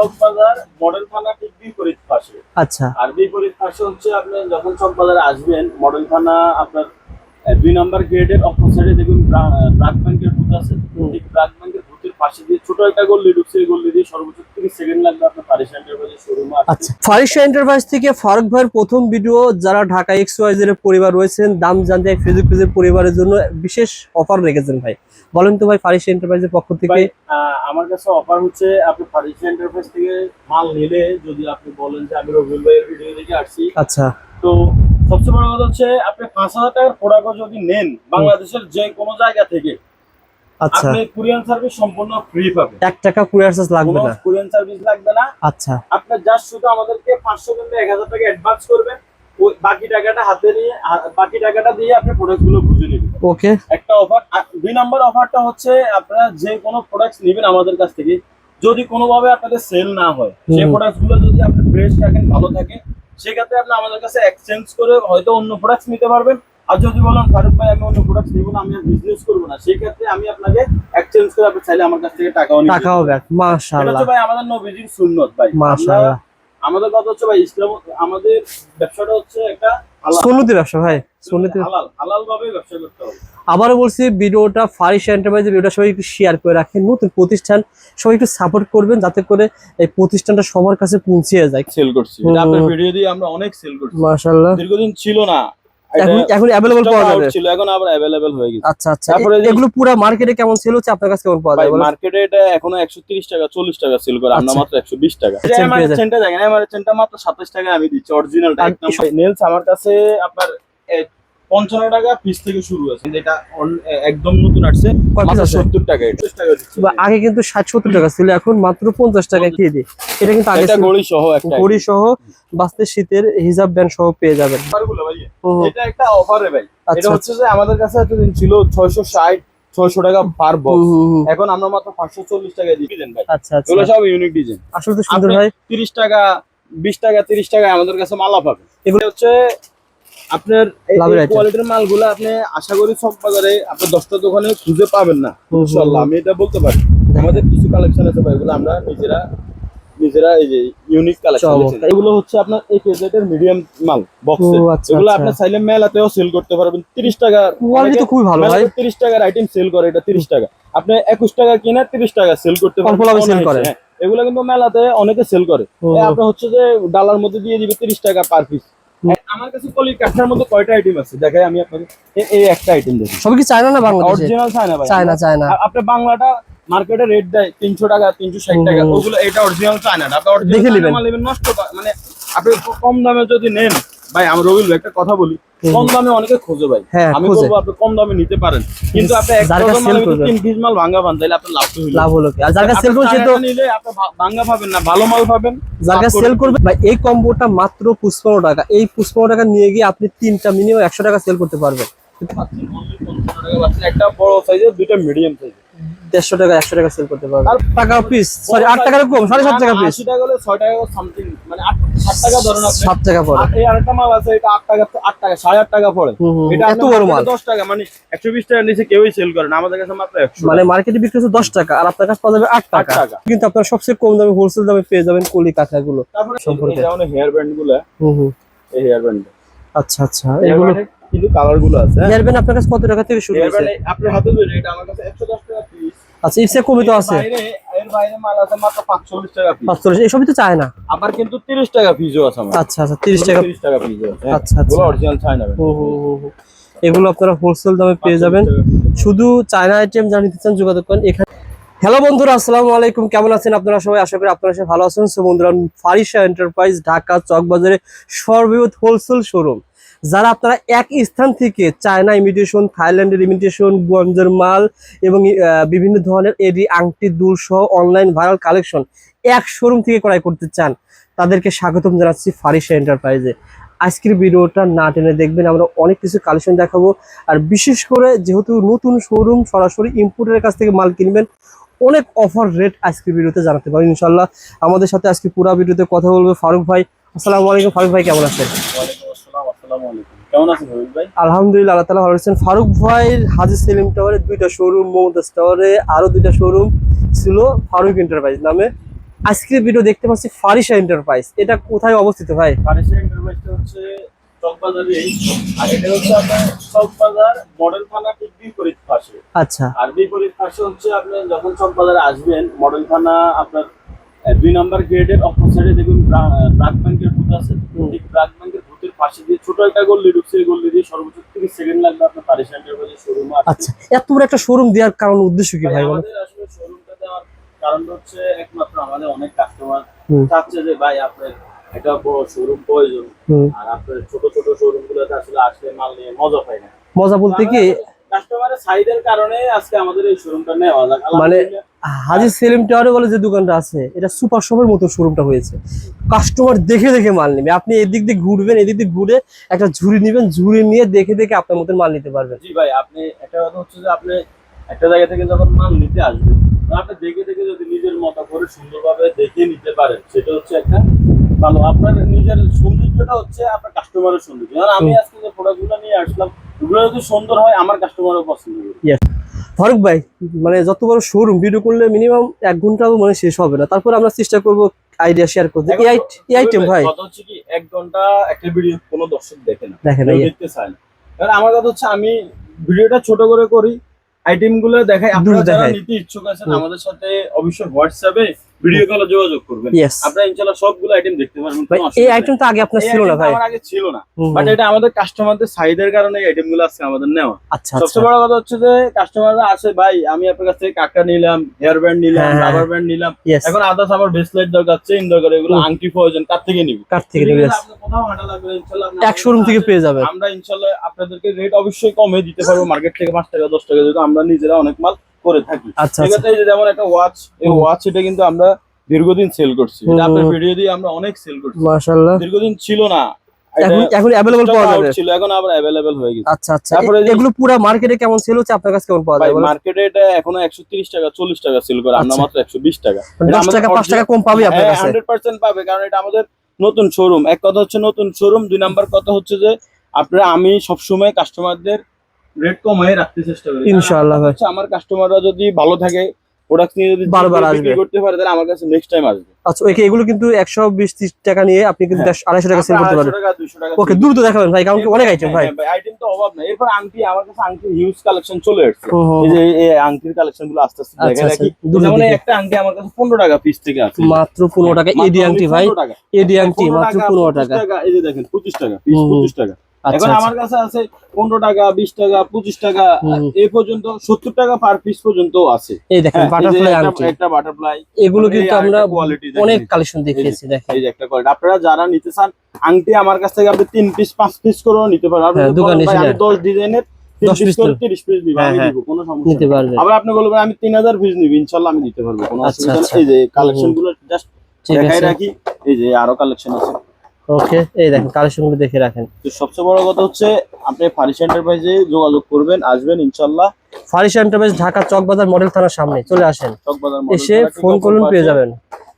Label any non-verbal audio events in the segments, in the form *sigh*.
Chawkbazar model থানা ঠিক বিপরীত পাশে। আচ্ছা। আর বিপরীত পাশে হচ্ছে আপনি যখন চকবাজারে আসবেন মডেল থানা আপনার দুই নাম্বার গেটের অপোজিটে দেখুন ব্রাক ব্যাংকের বুথ আছে। ঠিক ব্রাক ব্যাংকের পাশে দিয়ে ছোট একটা গল্লি ঢুকছে এই গল্লি দিয়ে সর্বোচ্চ তিরিশ সেকেন্ড লাগবে আপনার পারিস এন্টারপ্রাইজের শোরুমে আচ্ছা ফারিসা এন্টারপ্রাইজ থেকে ফারুক ভাইয়ের প্রথম ভিডিও যারা ঢাকা এক্স ওয়াইজের পরিবার রয়েছেন দাম জানতে ফেসবুক পেজের পরিবারের জন্য বিশেষ অফার রেখেছেন ভাই। বলেন তো ভাই ফারিসা এন্টারপ্রাইজের পক্ষ থেকে। আমার কাছে অফার হচ্ছে আপনি পারিস এন্টারপ্রাইজ থেকে মাল নিলে যদি আপনি বলেন যে আমি রবিউল ভাইয়ের ভিডিও দেখে আসছি। আচ্ছা। তো সবচেয়ে বড় কথা হচ্ছে আপনি পাঁচ হাজার টাকার প্রোডাক্ট যদি নেন বাংলাদেশের যে কোনো জায়গা থেকে আচ্ছা। আপনি কুরিয়ান সার্ভিস সম্পূর্ণ ফ্রি পাবেন। এক টাকা কুরিয়ার চার্জ লাগবে না। কুরিয়ান সার্ভিস লাগবে না। আচ্ছা। জাস্ট শুধু আমাদেরকে কিংবা টাকা অ্যাডভান্স করবেন। ওই বাকি টাকাটা হাতে নিয়ে বাকি টাকাটা দিয়ে আপনি প্রোডাক্টগুলো বুঝে নেবেন। ওকে। একটা অফার দুই নম্বর অফারটা হচ্ছে আপনারা যে কোনো প্রোডাক্ট নেবেন আমাদের কাছ থেকে। যদি কোনোভাবে আপনাদের সেল না হয় সেই হুম। প্রোডাক্টগুলো যদি আপনি ফ্রেশ ভালো থাকে সেক্ষেত্রে আপনি আমাদের কাছে এক্সচেঞ্জ করে হয়তো অন্য প্রোডাক্ট নিতে পারবেন। আর যদি বলেন ফারুক ভাই আমি অন্য প্রোডাক্ট নিব না আমি আর বিজনেস করব না সেই ক্ষেত্রে আমি আপনাকে এক্সচেঞ্জ করে আপনি চাইলে আমার কাছ থেকে টাকাও নিতে টাকাও ব্যাক মাশাআল্লাহ। ভাই আমাদের নবীজির সুন্নত ভাই। মাশাআল্লাহ। আমাদের কথা হচ্ছে ভাই ইসলাম আমাদের ব্যবসাটা হচ্ছে একটা সুন্নতি ব্যবসা ভাই সুন্নতি হালাল হালাল। ভাবে ব্যবসা করতে হবে। আবারও বলছি ভিডিওটা ফারিসা এন্টারপ্রাইজের ভিডিওটা সবাই একটু শেয়ার করে রাখেন। নতুন প্রতিষ্ঠান সবাই একটু সাপোর্ট করবেন যাতে করে এই প্রতিষ্ঠানটা সবার কাছে পৌঁছে যায়। সেল করছি। এটা আপনার ভিডিও দিয়ে আমরা অনেক সেল করছি। মাশাআল্লাহ। দীর্ঘদিন ছিল না। এখন এখন অ্যাভেলেবল পাওয়া যাবে। ছিল এখন আবার অ্যাভেলেবেল হয়ে গেছে। আচ্ছা আচ্ছা। তারপরে এগুলো পুরো মার্কেটে কেমন সেল হচ্ছে? আপনার কাছে কেমন পাওয়া যাবে যায় মার্কেটে এটা এখনও একশো তিরিশ টাকা চল্লিশ টাকা সেল করে। আমরা আচ্ছা। মাত্র একশো বিশ টাকা। এটা আমার। চেনটা দেখেন আমার চেনটা মাত্র সাতাশ টাকা আমি দিচ্ছি অরিজিনালটা আর একদম। নেলস আমার কাছে আপনার পঞ্চান্ন টাকা পিস থেকে শুরু আছে। যেটা একদম নতুন আসছে? সত্তর টাকা আগে কিন্তু ষাট সত্তর টাকা ছিল এখন মাত্র পঞ্চাশ টাকা খেয়ে দিই এটা কিন্তু আগে গড়ি সহ ঘড়ি সহ বাস্তে শীতের হিজাব ব্যান্ড সহ পেয়ে যাবেন। এটা একটা অফারে ভাই। এটা আচ্ছা। হচ্ছে যে আমাদের কাছে এতদিন ছিল ছয়শো ষাট ছয়শো টাকা পার বক্স। এখন আমরা মাত্র পাঁচশো চল্লিশ টাকা দিই দেন ভাই। আচ্ছা আচ্ছা। এগুলো সব ইউনিক ডিজাইন আসলে তো সুন্দর ভাই। তিরিশ টাকা বিশ টাকা তিরিশ টাকা আমাদের কাছে মালা এগুলো হচ্ছে আপনার। কোয়ালিটির মালগুলো আপনি আশা করি সব বাজারে আপনি দশটা দোকানে খুঁজে পাবেন না। ইনশাল্লাহ আমি এটা বলতে পারি। আমাদের কিছু কালেকশন আছে ভাই এগুলো আমরা নিজেরা নিজেরা এই যে ইউনিক কালেকশন এগুলো হচ্ছে আপনার এই কেজেটের মিডিয়াম মাল বক্সে আচ্ছা, এগুলো আচ্ছা। আপনি চাইলে মেলাতেও সেল করতে পারবেন। তিরিশ টাকা কোয়ালিটি তো খুবই ভালো ভাই। তিরিশ টাকার আইটেম সেল করে এটা তিরিশ টাকা। আপনি একুশ টাকা কিনে তিরিশ টাকা সেল করতে পারবেন। অনায়াসে, করে। হ্যাঁ। এগুলো কিন্তু মেলাতে অনেকে সেল করে। আপনার হচ্ছে যে ডালার মধ্যে দিয়ে দিবে তিরিশ টাকা পার পিস। আমার কাছে কলির কাঠার মধ্যে কয়টা আইটেম আছে? দেখাই আমি আপনাকে এই- একটা আইটেম দেখি। সব কি চায়না না বাংলাদেশ অরিজিনাল চায়না ভাই। China China. আপনি বাংলাটা মার্কেটে রেট দেয় তিনশো টাকা তিনশো ষাট হুম, টাকা ওগুলো এটা অরিজিনাল চায়না আপনি দেখে অরিজিনাল নিবেন। নেবেন নষ্ট মানে আপনি কম দামে যদি নেন ভাই আমি রবিল ভাই একটা কথা বলি। কম দামে অনেকে খোঁজে ভাই। হ্যাঁ, আমি বলব আপনি কম দামে নিতে পারেন। কিন্তু আপনি এক ডজন মালের sell তিন পিস মাল ভাঙা পান তাহলে আপনার লাভ তো লাভ হলো কি? আর যার সেল করছে তো নিলে আপনি ভাঙা পাবেন না ভালো মাল পাবেন যার সেল করবে ভাই এই কম্বোটা মাত্র পঁচপান্ন টাকা। এই পঁচপান্ন টাকা নিয়ে গিয়ে আপনি তিনটা মিনিমাম একশো টাকা সেল করতে পারবেন। 55। একটা বড় সাইজের দুইটা মিডিয়াম সাইজের দেড়শো টাকা একশো টাকা সেল করতে পারবেন আর- টাকা পিস সরি আট টাকার কম সাড়ে সাত টাকা পিস আশি টাকা হলে ছয় টাকা সামথিং মানে সাত টাকা ধরেন সাত টাকা পড়ে। আর এই আরেকটা মাল আছে এটা আট টাকা আট টাকা সাড়ে আট টাকা পড়ে। এটা এত বড় মাল? দশ টাকা মানে একশো বিশ টাকার নিচে কেউই সেল করে না আমাদের কাছে মাত্র একশো। মানে মার্কেটে বিক্রি হচ্ছে দশ টাকা আর আপনার কাছে পাওয়া যাবে আট টাকা। টাকা। কিন্তু আপনার সবচেয়ে কম দামে হোলসেল দামে পেয়ে যাবেন কলি কাঁথাগুলো তারপরে সম্পর্কে। যেমন হেয়ার ব্যান্ডগুলো হুম হুম। এই হেয়ার ব্যান্ড আচ্ছা আচ্ছা। এগুলো কিন্তু কালারগুলো আছে হ্যাঁ? হেয়ার ব্যান্ড আপনার কাছে কত টাকা থেকে শুরু হয়েছে? আপনার হাতে ধরে এটা আমার কাছে একশো দশ টাকা পিস আচ্ছা ইপসে কমই তো আছে। এর বাইরে মাল আছে মাত্র পাঁচচল্লিশ টাকা পিস পাঁচচল্লিশ এইসবই তো চায় না? আবার কিন্তু তিরিশ টাকা পিসও আছে আমার। আচ্ছা আচ্ছা তিরিশ টাকা পিসও আছে হ্যাঁ। আচ্ছা, আচ্ছা। Original China. এগুলো আপনারা হোলসেল দামে পেয়ে যাবেন। শুধু চায়না আইটেম চান যোগাযোগ করেন। এখানে হ্যালো বন্ধুরা আসসালামু আলাইকুম। কেমন আছেন আপনারা সবাই? আশা করি আপনারা সবাই ভালো আছেন। সো বন্ধুরা ফারিসা এন্টারপ্রাইজ ঢাকা চকবাজারে সর্ববৃহৎ হোলসেল শোরুম যারা আপনারা এক স্থান থেকে চায়না ইমিটেশন থাইল্যান্ডের ইমিটেশন গঞ্জের মাল এবং বিভিন্ন ধরনের এডি আংটি, দুল সহ অনলাইন ভাইরাল কালেকশন এক শোরুম থেকে ক্রয় করতে চান, তাদেরকে স্বাগতম জানাচ্ছি ফারিসা এন্টারপ্রাইজে আজকের ভিডিওটা না টেনে দেখবেন, আমরা অনেক কিছু কালেকশন দেখাবো। আর বিশেষ করে যেহেতু নতুন শোরুম সরাসরি ইম্পোর্টের কাছ থেকে মাল কিনবেন, অনেক অফার রেট আজকের ভিডিওতে জানাতে পারেন ইনশাল্লাহ আমাদের সাথে আজকে পুরা ভিডিওতে কথা বলবে ফারুক ভাই। আসসালামু আলাইকুম, ফারুক ভাই কেমন আছেন? আসসালাম আসসালামু আলাইকুম। কেমন আছেন রবিল ভাই? আলহামদুলিল্লাহ আল্লাহ তালা ভালো আছেন। ফারুক ভাইয়ের হাজি সেলিম টাওয়ারে দুইটা শোরুম মমতাজ টাওয়ারে আরও দুইটা শোরুম ছিল ফারুক এন্টারপ্রাইজ নামে। আজকের ভিডিও দেখতে পাচ্ছি ফারিসা এন্টারপ্রাইজ এটা কোথায় অবস্থিত ভাই? ফার্নিচার এন্টারপ্রাইজটা হচ্ছে চকবাজারে। আর এটা হচ্ছে আপনার চকবাজার মডেল থানা ঠিক বিপরীত পাশে। আচ্ছা। আর বিপরীত পাশে হচ্ছে আপনি যখন চকবাজারে আসবেন মডেল থানা আপনার দুই নাম্বার গেটের অপোজিটে দেখুন ব্রা- ব্রাক ব্যাংকের বুথ আছে। ঠিক ব্রাক ব্যাংকের পাশে দিয়ে ছোট একটা গল্লি ঢুকছে এই গল্লি দিয়ে সর্বোচ্চ সেকেন্ড লাগবে আপনার এন্টারপ্রাইজের শোরুম আচ্ছা এত বড় একটা শোরুম দেওয়ার কারণ উদ্দেশ্য কি ভাই আমাদের আসলে শোরুমটা দেওয়ার কারণ হচ্ছে একমাত্র আমাদের অনেক কাস্টমার চাচ্ছে যে ভাই আপনার একটা বড় শোরুম প্রয়োজন আর আপনার ছোট ছোট শোরুম গুলোতে আসলে আসলে মাল নিয়ে মজা পাই না। মজা বলতে কি কাস্টমারের সাইডের কারণে আজকে আমাদের এই শোরুমটা নেওয়া যাক। মানে হাজি সেলিম টাওয়ারে বলে যে দোকানটা আছে এটা সুপার শপের মতো শোরুমটা হয়েছে। কাস্টমার দেখে দেখে মাল নেবে। আপনি এদিক দিয়ে ঘুরবেন এদিক দিয়ে ঘুরে একটা ঝুড়ি নেবেন ঝুড়ি নিয়ে দেখে দেখে আপনার মতন মাল নিতে পারবেন। জি ভাই আপনি একটা কথা হচ্ছে যে আপনি একটা জায়গা থেকে যখন মাল নিতে আসবেন আপনি দেখে দেখে যদি নিজের মতো করে সুন্দরভাবে দেখে নিতে পারেন সেটা হচ্ছে একটা ভালো। আপনার নিজের সৌন্দর্যটা হচ্ছে আপনার কাস্টমারের সৌন্দর্য। আমি আজকে যে প্রোডাক্টগুলো নিয়ে আসলাম ওগুলো যদি সুন্দর হয় আমার কাস্টমারও পছন্দ ফারুক ভাই মানে যত বড় শোরুম ভিডিও করলে মিনিমাম এক ঘন্টাও মানে শেষ হবে না। তারপর আমরা চেষ্টা করব আইডিয়া শেয়ার করতে। এই এই আইটেম ভাই কথা হচ্ছে কি এক ঘণ্টা একটা ভিডিও কোনো দর্শক দেখে না। কেউ এই দেখতে চায় না। কারণ আমার কথা হচ্ছে আমি ভিডিওটা ছোট করে করি আইটেমগুলো দেখাই। আপনারা যারা দেখাই। নিতে ইচ্ছুক আছেন আমাদের সাথে অবশ্যই হোয়াটসঅ্যাপে ভিডিও কলে যোগাযোগ করবেন। আপনারা ইনশাআল্লাহ সবগুলো আইটেম দেখতে পারবেন এই অসুবিধা আইটেম তো আগে আপনার ছিল না ভাই। আমার আগে ছিল না। বাট এটা আমাদের কাস্টমারদের কারণে এই আইটেমগুলো আজকে আমাদের নেওয়া। আচ্ছা আচ্ছা। সবচেয়ে বড় কথা হচ্ছে যে কাস্টমাররা আসে ভাই আমি আপনার কাছ থেকে কাকা নিলাম হেয়ার ব্যান্ড নিলাম হ্যাঁ, হ্যাঁ। রাবার ব্যান্ড নিলাম। এখন আদার্স আমার ব্রেসলেট দরকার চেইন দরকার এগুলো। আংটি প্রয়োজন কার থেকে নিবি? কার থেকে নেবে? Yes। আপনি কোথাও হাঁটা লাগবে ইনশাআল্লাহ এক শোরুম থেকে পেয়ে যাবেন আমরা ইনশাল্লাহ আপনাদেরকে রেট অবশ্যই কমে দিতে পারব মার্কেট থেকে পাঁচ টাকা দশ টাকা যেহেতু আমরা নিজেরা অনেক মাল করে থাকি। আচ্ছা আচ্ছা। যেমন একটা ওয়াচ এই ওয়াচ এটা কিন্তু আমরা দীর্ঘদিন সেল করছি। এটা আপনার ভিডিও দিয়ে আমরা অনেক সেল করছি। মাশাআল্লাহ। দীর্ঘদিন ছিল না। এখন এখন অ্যাভেলেবল পাওয়া যাবে। ছিল এখন আবার অ্যাভেলেবেল হয়ে গেছে। আচ্ছা আচ্ছা। তারপরে এগুলো পুরো মার্কেটে কেমন সেল হচ্ছে? আপনার কাছে কেমন পাওয়া যায়? মার্কেটে এটা এখনও একশো তিরিশ টাকা চল্লিশ টাকা সেল করে। আমরা। মাত্র একশো বিশ টাকা। মানে টাকা কম পাবে আপনার হ্যাঁ কাছে। হান্ড্রেড পার্সেন্ট পাবে কারণ এটা আমাদের নতুন শোরুম এক কথা হচ্ছে নতুন শোরুম দুই নাম্বার কথা হচ্ছে যে আপনারা আমি সবসময় কাস্টমারদের রেট কমাই রাখতে চেষ্টা করি। ইনশাআল্লাহ ভাই। আমার কাস্টমাররা যদি ভালো থাকে প্রোডাক্ট নিয়ে যদি বারবার আসবে। করতে পারে তাহলে আমার কাছে নেক্সট টাইম আসবে। আচ্ছা ওকে এগুলো কিন্তু একশো বিশ ত্রিশ টাকা নিয়ে আপনি কিন্তু হ্যাঁ। দেড়শো- আড়াইশো টাকা সেল করতে পারবেন। ওকে দ্রুত দেখাবেন ভাই কারণ কি অনেক আইটেম ভাই। আইটেম তো অভাব নাই। এরপর আংটি আমার কাছে আংটি হিউজ কালেকশন চলে আসছে। এই যে এই আংটির কালেকশনগুলো আস্তে আস্তে আচ্ছা, দেখে। আচ্ছা, রাখি যেমন একটা আংটি আমার কাছে পনেরো টাকা পিস থেকে আছে মাত্র পনেরো টাকা মাত্র এডি আংটি ভাই। 15। এডি আংটি মাত্র টাকা, পনেরো টাকা। এই যে দেখেন পঁচিশ টাকা পিস হুম, হুম। পঁচিশ টাকা। আচ্ছা এখন আচ্ছা। আমার কাছে আছে পনেরো টাকা বিশ টাকা পঁচিশ টাকা। এই পর্যন্ত সত্তর টাকা পার পিস পর্যন্ত আছে। এই দেখেন হ্যাঁ, বাটারফ্লাই একটা- বাটারফ্লাই এগুলো কিন্তু আমরা অনেক কালেকশন দেখিয়েছি দেখেন। এই যে একটা কোয়ালিটি আপনারা যারা নিতে চান আংটি আমার কাছ থেকে আপনি তিন পিস পাঁচ পিস করেও নিতে পারেন। আপনি হ্যাঁ, দোকানে দশ ডিজাইনের তিন 10 পিস piece করে করে। তিরিশ পিস দিব হ্যাঁ, হ্যাঁ। আবার আপনি বলবেন আমি তিন হাজার পিস নিবি ইনশাল্লাহ আমি দিতে পারব কোনো আচ্ছা, অসুবিধা নেই। আচ্ছা। এই যে কালেকশনগুলো জাস্ট দেখাই রাখি এই যে আরও কালেকশন আছে। ওকে এই দেখেন কালেকশনগুলো দেখে রাখেন। তো সবচেয়ে বড় কথা হচ্ছে আপনি ফারিস এন্টারপ্রাইজে যোগাযোগ করবেন আসবেন ইনশাল্লাহ ফারিস এন্টারপ্রাইজ ঢাকা চকবাজার মডেল থানার সামনে চলে আসেন। চকবাজার এসে ফোন করুন পেয়ে যাবেন।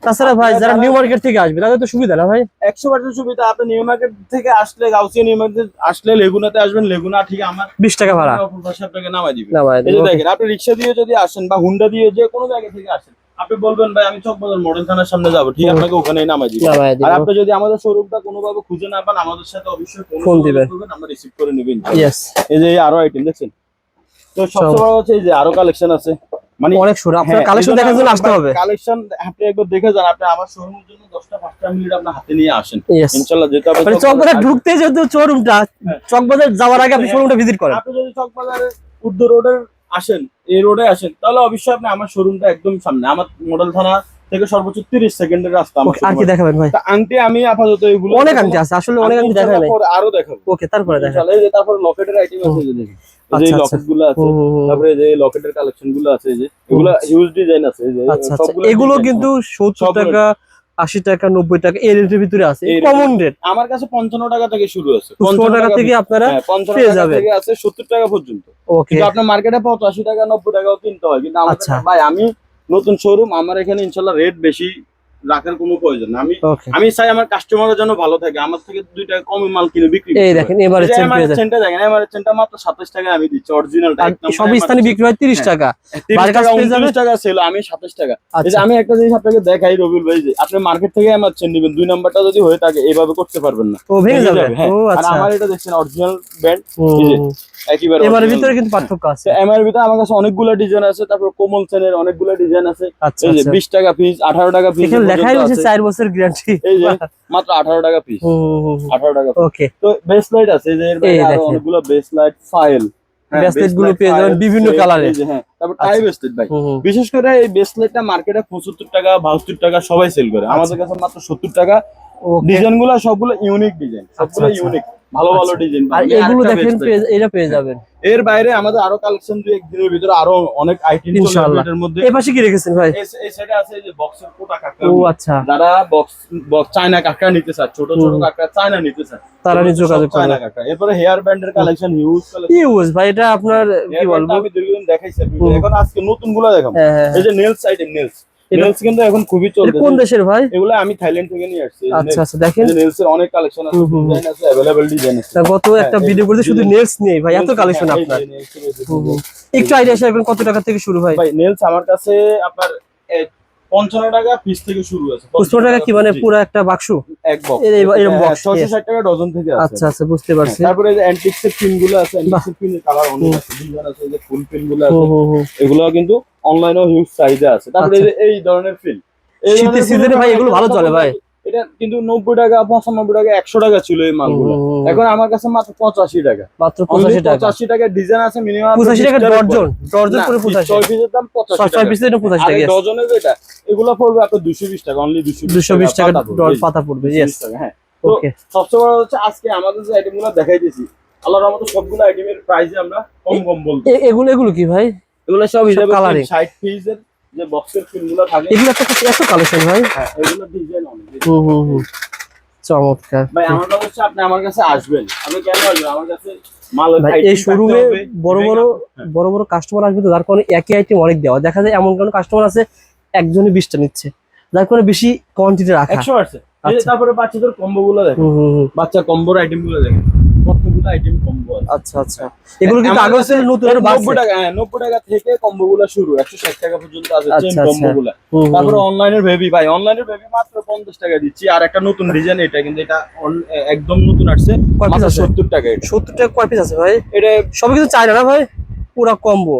তাছাড়া ভাই যারা নিউ মার্কেট থেকে আসবে তাদের তো সুবিধা না ভাই? একশো পার্সেন্ট সুবিধা আপনি নিউ মার্কেট থেকে আসলে গাউসিয়া নিউ মার্কেট আসলে লেগুনাতে আসবেন লেগুনা ঠিক আমার বিশ টাকা ভাড়া। আপনাকে নামাই দিবে। না ভাই দেখেন আপনি রিক্সা দিয়ে যদি আসেন বা হুন্ডা দিয়ে যে কোনো জায়গা থেকে আসেন আপনি বলবেন ভাই আমি চকবাজার মডেল থানার সামনে যাব ঠিক। আপনাকে ওখানেই নামাই দিবে। আর আপনি যদি আমাদের শোরুমটা কোনোভাবে খুঁজে না পান আমাদের সাথে অবশ্যই ফোন দিবেন। আমরা রিসিভ করে নেবেন ইয়েস এই যে আরও আইটেম দেখছেন? তো সবচেয়ে বড় হচ্ছে এই যে আরও কালেকশন আছে। মানে অনেক সুর আপনার হ্যাঁ, কালেকশন দেখার জন্য আসতে হবে। কালেকশন আপনি একবার দেখে যান আপনি আমার শোরুমের জন্য দশটা পাঁচটা মিনিট আপনার হাতে নিয়ে আসেন। ইয়েস ইনশাল্লাহ যেটা আপনি মানে চকবাজার ঢুকতে যেহেতু শোরুমটা হ্যাঁ। চকবাজার যাওয়ার আগে আপনি শোরুমটা ভিজিট করেন। আপনি যদি চকবাজারের উর্দ রোডের আসেন এই রোডে আসেন তাহলে অবশ্যই আপনি আমার শোরুমটা একদম সামনে আমার মডেল থানা থেকে সর্বোচ্চ তিরিশ সেকেন্ডের রাস্তা আর কি দেখাবেন ভাই। আংটি আমি আপাতত এগুলো অনেক আংটি আছে আসলে অনেক আংটি দেখা নাই পরে আরও দেখাবো। ওকে তারপরে দেখা ইনশাল্লাহ, এই যে তারপরে লকেটের আইটেম আছে যে এই যে আচ্ছা, আচ্ছা। লকেটগুলো আছে। তারপরে যে লকেটের কালেকশনগুলো আছে যে। এগুলো হিউজ ডিজাইন আছে এই যে আচ্ছা আচ্ছা। সবগুলো এগুলো কিন্তু সত্তর সবগুলো- টাকা আশি টাকা নব্বই টাকা এই রেঞ্জের ভিতরে আছে। কমন রেট আমার কাছে পঞ্চান্ন টাকা থেকে শুরু আছে। পঞ্চান্ন টাকা থেকে আপনারা হ্যাঁ, 55 পেয়ে যাবেন। আছে সত্তর টাকা পর্যন্ত। ওকে কিন্তু আপনার মার্কেটে পঁচাশি টাকা নব্বই টাকাও কিনতে হয়। কিন্তু আমাদের আচ্ছা। ভাই আমি নতুন শোরুম আমার এখানে ইনশাল্লাহ রেট বেশি রাখার কোনো প্রয়োজন না। আমি আমি চাই আমার কাস্টমারের জন্য ভালো থাকে আমার থেকে দুই টাকা কমে মাল কিনে বিক্রি এই দেখেন এবারে চেনটা দেখেন আমার চেনটা মাত্র 27 টাকা আমি দিচ্ছি অরিজিনাল আর সব স্থানে বিক্রি হয় তিরিশ হ্যাঁ। টাকা 30 টাকা কাছে 29 টাকা ছিল আমি 27 টাকা। এই যে আচ্ছা। আমি একটা জিনিস আপনাকে দেখাই রবিউল ভাই যে আপনি মার্কেট থেকে আমার চেন নেবেন দুই নাম্বারটা যদি হয়ে থাকে এইভাবে করতে পারবেন না। ও ভেঙে যাবে? হ্যাঁ। ও আর আচ্ছা। আমার এটা দেখছেন অরিজিনাল ব্র্যান্ড ভিতরে কিন্তু পার্থক্য আছে। এমআর ভিতরে আমার কাছে অনেকগুলো ডিজাইন আছে তারপর কোমল চেনের অনেকগুলো ডিজাইন আছে। আচ্ছা এই যে আচ্ছা। 20 টাকা পিস 18 টাকা পিস এখানে লেখাই রয়েছে চার বছর গ্যারান্টি এই যে মাত্র 18 টাকা পিস 18 টাকা ওকে তো বেস লাইট আছে এই যে এর বাইরে আরও অনেকগুলো বেস লাইট ফাইল Bracelet গুলো পেয়ে যাবেন বিভিন্ন এর। হ্যাঁ তারপর আচ্ছা। টাই বেসলেট ভাই। বিশেষ করে এই বেসলেটটা মার্কেটে 75 টাকা 72 টাকা সবাই সেল করে। আচ্ছা। আমাদের কাছে মাত্র 70 টাকা। ডিজাইনগুলো সবগুলো ইউনিক ডিজাইন সবগুলো আচ্ছা। ইউনিক ভালো ভালো আচ্ছা। ডিজাইন আর এগুলো দেখেন এটা পেয়ে যাবেন। এর বাইরে আমাদের আরও কালেকশন দুই একদিনের ভিতরে আরও অনেক আইটেম ইনশাআল্লাহ। এর মধ্যে। এই পাশে কি রেখেছেন ভাই? এই সাইডে আছে যে বক্সের কোটা কাকা ও আচ্ছা। যারা বক্স বক্স চায়না কাঁকড়া নিতে চায় ছোট ছোট হুম। চায়না নিতে চায় তারা নিয়ে যোগাযোগ সব চায়না করবে এরপরে হেয়ার ব্যান্ডের কালেকশন হিউজ কালেকশন ইউজ ভাই এটা আপনার কি বলব? আমি দীর্ঘদিন দেখাইছি এখন আজকে নতুনগুলো দেখাবো। হ্যাঁ হ্যাঁ এই যে নেলস আইটেম নেলস এটা- নেলস কিন্তু এখন খুবই এটা চলছে কোন দেশের ভাই এগুলো আমি থাইল্যান্ড থেকে নিয়ে আসছি আচ্ছা আচ্ছা দেখেন নেলস এর অনেক কালেকশন আছে হুম, হুম, হুম। ডিজাইন আছে अवेलेबल ডিজাইন আছে তা গত একটা এই- ভিডিও করতে শুধু এই- নেলস নিয়ে ভাই এত Nails- কালেকশন হ্যাঁ, এই আপনার যে nails এর এই যে- হুম, হুম। একটু আইডিয়া শেয়ার করেন কত টাকা থেকে শুরু হয় ভাই নেলস আমার কাছে আপনার পঞ্চান্ন টাকা পিস থেকে শুরু আছে। টাকা কি মানে পুরো একটা বাক্স এক বক্স এরকম box, ছশো ষাট টাকা ডজন থেকে আচ্ছা আচ্ছা বুঝতে পারছি। তারপরে এই যে অ্যান্টিক্স এর পিনগুলো আছে অ্যান্টিক্স এর পিনের কালার অনেক আছে ডিজাইন আছে যে ফুল পিনগুলো আছে। এগুলো কিন্তু অনলাইনেও হিউজ চাহিদা আছে। তারপরে এই ধরনের পিন এই film ভাই এগুলো ভালো চলে ভাই। এটা কিন্তু নব্বই টাকা পঁচানব্বই টাকা একশো টাকা ছিল এই মালগুলো। এখন আমার কাছে মাত্র পঁচাশি টাকা। মাত্র পঁচাশি টাকা। পঁচাশি টাকা ডিজাইন আছে মিনিমাম পঁচাশি টাকা ডর্জন ডর্জন করে ছয় পিসের দাম পঁচাশি টাকা। এটা ডজনের যেটা এগুলো পড়বে আপনার দুশো বিশ টাকা অনলি দুশো দুশো বিশ টাকা পাতা পড়বে। হ্যাঁ। তো ওকে সবচেয়ে বড় হচ্ছে আজকে আমাদের যে আইটেমগুলো দেখাই দিয়েছি আল্লাহর রহমতে সবগুলো আইটেমের প্রাইসে আমরা কম কম বলব এগুলো এগুলো কি ভাই? এগুলো সব হিসাবে coloring। ষাট পিসের যে বক্সের থাকে। এগুলো একটা এত কালেকশন ভাই। হ্যাঁ এগুলো ডিজাইন অনেক। হুম হুম হুম। চমৎকার। ভাই আমার আপনি আমার কাছে আসবেন। আপনি কেন আসবেন আমার কাছে মাল এই শোরুমে বড় বড় বড় বড় কাস্টমার আসবে তো যার কারণে একই আইটেম অনেক দেওয়া। দেখা যায় এমন কোনো কাস্টমার আছে একজনই বিশটা নিচ্ছে। যার কারণে বেশি কোয়ান্টিটি রাখা। আচ্ছা। তারপরে বাচ্চাদের কম্বো গুলো দেখেন। বাচ্চা কম্বোর আইটেমগুলো দেখেন। কতগুলো আইটেম কম্বো আছে। আচ্ছা আচ্ছা। এগুলো কিন্তু নতুন। নব্বই টাকা হ্যাঁ নব্বই টাকা থেকে শুরু একশো ষাট টাকা পর্যন্ত আছে আচ্ছা, চেন তারপরে অনলাইনের বেবি ভাই অনলাইনের বেবি মাত্র পঞ্চাশ টাকা দিচ্ছি আর একটা নতুন ডিজাইন এটা কিন্তু এটা একদম নতুন আসছে মাত্র? সত্তর টাকা এটা। সত্তর টাকা কয় পিস আছে ভাই? এটা সবই কিন্তু চাই না ভাই? পুরা কম্বো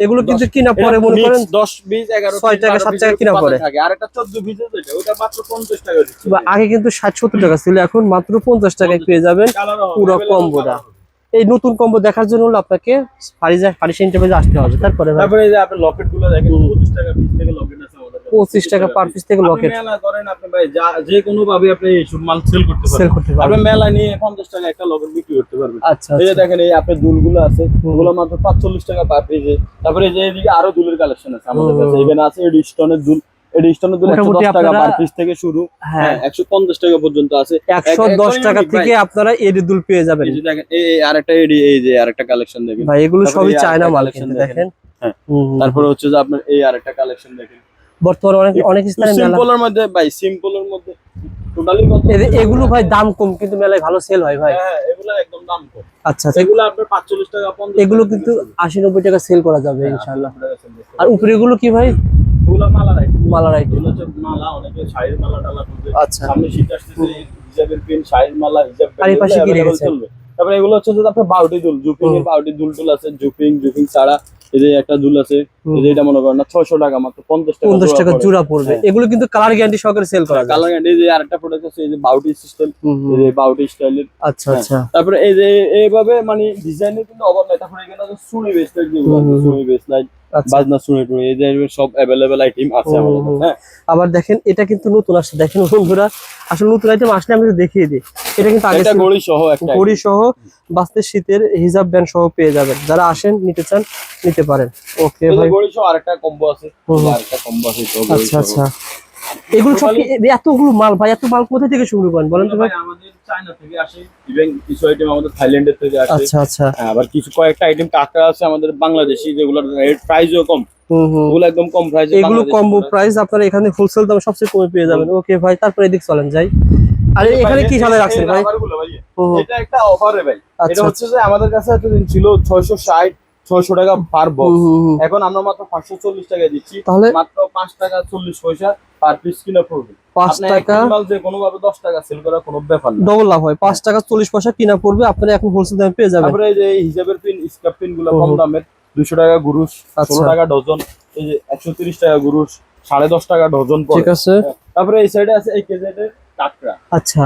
এগুলো কিন্তু কিনা পরে মনে করেন দশ বিশ এগারো ছয় piece, টাকা, বারো সাত টাকা কিনা পরে আর একটা চোদ্দ পিসের যেটা ওটা মাত্র পঞ্চাশ টাকা দিচ্ছি বা আগে কিন্তু ষাট সত্তর টাকা ছিল এখন মাত্র পঞ্চাশ টাকায় পেয়ে যাবেন পুরো কম্বোটা। এই নতুন কম্বো দেখার জন্য হলো আপনাকে ফারিজা ফারিসা ইন্টারভিউ আসতে হবে তারপরে তারপরে এই যে আপনি লকেটগুলো দেখেন হুম। পঁচিশ টাকা 20 টাকা লকেট আছে। পঁচিশ টাকা পার পিস থেকে আপনি লকেট মেলা করেন আপনি ভাই যা কোনো ভাবে আপনি এইসব মাল সেল করতে সেল পারবেন। আপনি মেলা নিয়ে পঞ্চাশ টাকা একটা লকেট বিক্রি করতে পারবেন। আচ্ছা এই যে আচ্ছা। দেখেন এই আপনার দুলগুলো আছে। ওগুলো মাত্র পাঁচচল্লিশ টাকা পার পেজে তারপরে এই যে এদিকে আরও দুলের কালেকশন আছে আমাদের কাছে। এখানে আছে এডি স্টোনের দুল। এডি স্টোনের দুল একশো দশ টাকা পার পিস থেকে শুরু। হ্যাঁ। হ্যাঁ একশো পঞ্চাশ টাকা পর্যন্ত আছে। একশো এক- দশ টাকা থেকে আপনারা এডি দুল পেয়ে যাবেন। এই যে দেখেন এই আরেকটা এডি এই যে আরেকটা কালেকশন দেখেন। ভাই এগুলো সবই চায়না মাল দেখেন। হ্যাঁ। তারপরে হচ্ছে যে আপনার এই আরেকটা কালেকশন দেখেন। বর্তমানে অনেক অনেক স্থানে সিম্পলের মধ্যে ভাই সিম্পলের মধ্যে। টোটালি এগুলো ভাই দাম কম কিন্তু মেলায় ভালো সেল হয় ভাই। হ্যাঁ এগুলো একদম দাম কম। আচ্ছা আচ্ছা। এগুলো আপনার টাকা এগুলো কিন্তু থেকে শুরু। আশি নব্বই টাকা সেল করা যাবে হ্যাঁ, sell করতে আর উপরে এগুলো কি ভাই? এগুলো মালা রাইট এগুলো। মালা অনেকে শাড়ির মালা টালা আচ্ছা। সামনে শীত আসতেছে হিজাবের পিন শাড়ির মালা হিজাব আর এই পাশে কি available তারপরে এগুলো হচ্ছে যে আপনার বাউটি দুল জুপিং এর বাউটি দুল টুল আছে জুপিং জুপিং ছাড়া। এই যে একটা দুল আছে এই যে এটা মনে করেন না ছয়শো টাকা মাত্র পঞ্চাশ টাকা পঞ্চাশ জোড়া টাকা জুড়া পড়বে হ্যাঁ। এগুলো কিন্তু কালার গ্যারান্টি সহকারে সেল করা যায় কালার এই যে আরেকটা প্রোডাক্ট আছে এই যে বাউটি সিস্টেম। এই যে বাউটি স্টাইলের আচ্ছা হ্যাঁ। আচ্ছা তারপরে এই যে এইভাবে মানে ডিজাইনের কিন্তু অভাব নাই তারপরে এখানে সুরি বেসলাইট যেগুলো। সুরি বেসলাইট বাজনা শুনে টুনে এই টাইপের সব অ্যাভেলেবেল আইটেম আছে আমাদের হ্যাঁ। আবার দেখেন এটা কিন্তু নতুন আসছে। দেখেন বন্ধুরা আসলে নতুন আইটেম আসলে আমি দেখিয়ে দিই। এটা কিন্তু আগে গড়ি সহ একটা গড়ি সহ বাস্তে শীতের হিজাব ব্যান্ড সহ পেয়ে যাবেন। যারা আসেন নিতে চান নিতে পারেন। ওকে ভাই। গড়ি সহ আরেকটা কম্বো আছে। আরেকটা কম্বো আছে আচ্ছা আচ্ছা। এগুলো সব এতগুলো মাল ভাই এত মাল কোথা থেকে সংগ্রহ করেন বলেন তো ভাই? আমাদের চায়না থেকে আসে ইভেন কিছু আইটেম আমাদের থাইল্যান্ডের থেকে আসে। আচ্ছা আচ্ছা। হ্যাঁ, আবার কিছু কয়েকটা আইটেম কাঁকড়া আছে আমাদের বাংলাদেশি যেগুলোর রেট প্রাইসও কম। হুম হুম। ওগুলো একদম কম প্রাইসে এগুলো কম্বো প্রাইস আপনারা এখানে হোলসেল দামে সবচেয়ে কমে পেয়ে যাবেন। ওকে ভাই তারপরে এদিক চলেন যাই। আর এখানে কি সাথে রাখছেন ভাই? হুম, হুম। এটা একটা অফারে ভাই। এটা হচ্ছে যে আমাদের কাছে এতদিন ছিল ছয়শো ষাট ছয়শো টাকা পার বক্স। এখন আমরা মাত্র পাঁচশো চল্লিশ টাকা দিচ্ছি। তাহলে মাত্র পাঁচ টাকা চল্লিশ পয়সা পার পিস কিনা পড়বে। পাঁচ টাকা যে কোনো ভাবে দশ টাকা সেল করা কোনো ব্যাপার না। ডবল লাভ হয়। পাঁচ টাকা চল্লিশ পয়সা কিনা পড়বে আপনারা এখন হোলসেল দামে পেয়ে যাবেন। তারপরে এই যে হিসাবের পিন স্কাপ পিনগুলো কম দামের দুশো টাকা ষোলো আচ্ছা। টাকা ডজন এই যে একশো তিরিশ টাকা সাড়ে দশ টাকা ডজন ঠিক আছে। তারপরে এই সাইডে আছে এই কেজেটের কাটরা আচ্ছা।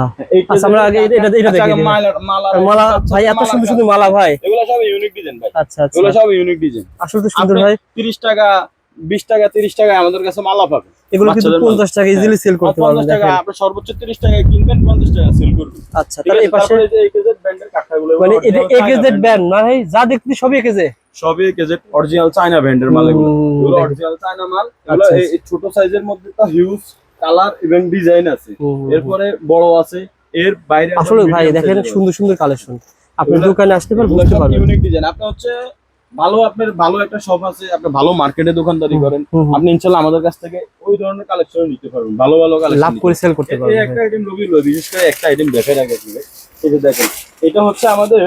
আচ্ছা, আমরা আগে এটা- এটা- এটা আচ্ছা, দেখে আগে নিই। মালা- মালা- মালা ভাই এত সুন্দর সুন্দর মালা ভাই। এগুলো সব ইউনিক ডিজাইন ভাই। আচ্ছা আচ্ছা। এগুলো সব ইউনিক ডিজাইন আসলে তো সুন্দর ভাই। তিরিশ টাকা বিশ টাকা তিরিশ টাকা আমাদের কাছে মালা পাবে এগুলো কিন্তু। পঞ্চাশ টাকা ইজিলি সেল করতে পারবেন পঞ্চাশ টাকা আপনি সর্বোচ্চ তিরিশ টাকায় কিনবেন পঞ্চাশ টাকা সেল করবেন। আচ্ছা তাহলে এই পাশে এই যে এই ব্র্যান্ডের কাঠাগুলো মানে এটা একেজেড না ভাই যা দেখতে সবই একেজে সবই কেজের অরিজিনাল চায়না ব্র্যান্ডের মাল এগুলো। অরিজিনাল চায়না মাল। এগুলো আচ্ছা, এই- এই ছোট সাইজের মধ্যে তো হিউজ কালার এবং ডিজাইন আছে এরপরে বড় আছে এর বাইরে আসলে ভাই দেখেন। সুন্দর সুন্দর কালেকশন আপনি দোকানে আসতে পারবেন বুঝতে পারবেন ইউনিক ডিজাইন আপনি হচ্ছে ভালো আপনার ভালো একটা শপ আছে আপনি ভালো মার্কেটে দোকানদারি করেন। আপনি ইনশাল্লাহ আমাদের কাছ থেকে ওই ধরনের কালেকশন নিতে পারবেন ভালো ভালো কালেকশন লাভ করে সেল করতে পারবেন এই একটা আইটেম রবি বিশেষ করে একটা আইটেম দেখে রাখে আপনি। এই যে দেখেন এটা হচ্ছে আমাদের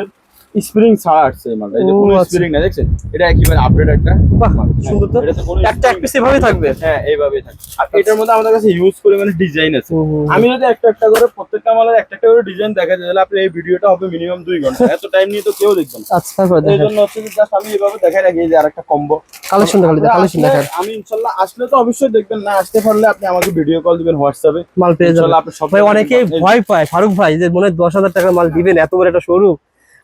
স্প্রিং ছাড়া আসছে এই মালটা। এই যে কোনো আচ্ছা। স্প্রিং না দেখছেন? এটা একেবারে আপডেট একটা সুন্দর তো। একটা এক পিস এভাবে থাকবে। হ্যাঁ এইভাবেই থাকে আর এটার মধ্যে আমাদের কাছে ইউজ করে মানে ডিজাইন আছে। আমি যদি একটা একটা করে প্রত্যেকটা মালের একটা একটা করে ডিজাইন দেখা যায় তাহলে আপনি এই ভিডিওটা হবে মিনিমাম দুই ঘণ্টা। *laughs* এত টাইম নিয়ে তো কেউ দেখবেন। আচ্ছা এই জন্য হচ্ছে জাস্ট আমি এইভাবে দেখাই রাখি এই যে আরেকটা কম্বো কালেকশন দেখালি কালেকশন আমি ইনশাল্লাহ আসলে তো অবশ্যই দেখবেন না আসতে পারলে আপনি আমাকে ভিডিও কল দিবেন হোয়াটসঅ্যাপে মাল পেয়ে যাবেন। ইনশাল্লাহ আপনি সব ভাই অনেকেই ভয় পায় ফারুক ভাই যে মনে হয় দশ হাজার টাকার মাল দিবেন এত বড় একটা শোরুম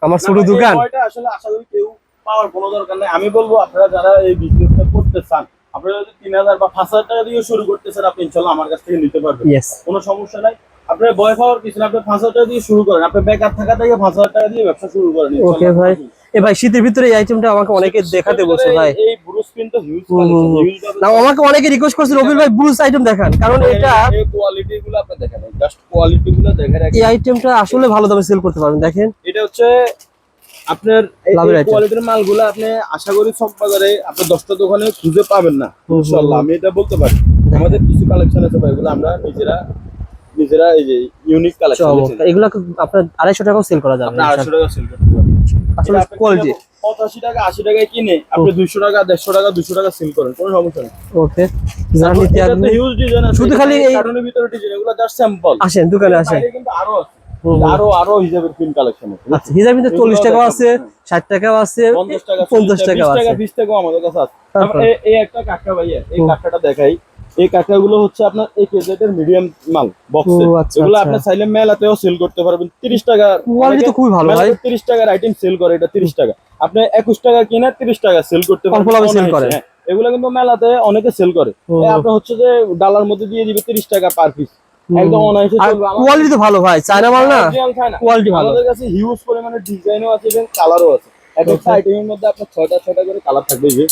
আমার ছোট দোকান। আসলে আশা করি কেউ পাওয়ার কোনো দরকার নেই। আমি বলব আপনারা যারা এই বিজনেসটা করতে চান আপনারা যদি তিন হাজার বা পাঁচ হাজার টাকা দিয়ে শুরু করতে চান আপনি ইনশাল্লাহ আমার কাছ থেকে নিতে পারবেন। কোনো সমস্যা নাই। আপনার বয়স হওয়ার পিছনে আপনি পাঁচ হাজার টাকা দিয়ে শুরু করেন। আপনি বেকার থাকা থেকে পাঁচ হাজার টাকা দিয়ে ব্যবসা শুরু করেন ওকে ভাই। এ ভাই শীতের ভিতরে এই আইটেমটা আমাকে অনেকে দেখাতে বলছে ভাই। এই ব্রুস হিউজ। না আমাকে অনেকে রিকোয়েস্ট করছে রবিল ভাই ব্লুজ আইটেম দেখান। কারণ এটা এই কোয়ালিটি গুলো আপনি দেখেন জাস্ট কোয়ালিটি গুলো দেখে এই আইটেমটা আসলে ভালো দামে সেল করতে পারবেন দেখেন। এটা হচ্ছে আপনার কোয়ালিটির মালগুলো আপনি আশা করি সব বাজারে আপনি দশটা দোকানে খুঁজে পাবেন না হুম, ইনশাল্লাহ আমি এটা বলতে পারি। আমাদের কিছু কালেকশন আছে ভাই এগুলো আমরা নিজেরা নিজেরা এই যে ইউনিক কালেকশন এগুলো আপনার আড়াইশো টাকাও সেল করা যাবে আড়াইশো টাকা সেল করতে পারবেন। আসলে আপনি কোয়ালিটি কিনে পঁচাশি টাকা আশি টাকায় কিনে আপনি দুইশো টাকা দেড়শো টাকা দুশো টাকা সেল করেন কোনো সমস্যা নেই। ওকে। যারা নিতে আসবেন হিউজ ডিজাইন আছে শুধু খালি এই- কার্টুনের ভিতরে ডিজাইন এগুলো জাস্ট স্যাম্পল আসেন দোকানে আসেন। কিন্তু আরও আছে। আরও আরও হিসাবের পিন কালেকশন আছে হিজাব কিন্তু চল্লিশ এগুলো টাকাও আছে হ্যাঁ। ষাট টাকাও আছে পঞ্চাশ টাকা পঞ্চাশ চল্লিশ টাকাও টাকা আছে। বিশ টাকাও আমাদের কাছে আছে। এই- একটা কাঁকড়া ভাইয়া এই হুম। কাঁকড়াটা দেখাই। এই কাঁকড়াগুলো হচ্ছে আপনার এই কেজেটের মিডিয়াম মাল বক্সে আচ্ছা, এগুলো আচ্ছা। আপনি চাইলে মেলাতেও সেল করতে পারবেন। তিরিশ টাকা কোয়ালিটি তো খুবই ভালো ভাই। তিরিশ টাকার আইটেম সেল করে এটা তিরিশ টাকা। আপনি একুশ টাকা কিনে তিরিশ টাকা সেল করতে করে। হ্যাঁ। এগুলো কিন্তু মেলাতে অনেকে সেল করে। আপনার হচ্ছে যে ডালার মধ্যে দিয়ে দিবে তিরিশ টাকা পার পিস একদম অনায়াসে চলবে। কোয়ালিটি তো ভালো ভাই। চায়না মাল না? কোয়ালিটি ভালো। আমাদের কাছে হিউজ পরিমাণে ডিজাইনও আছে এবং কালারও আছে. আইটেমের মধ্যে আপনার ছয়টা ছয়টা করে কালার থাকবে যে।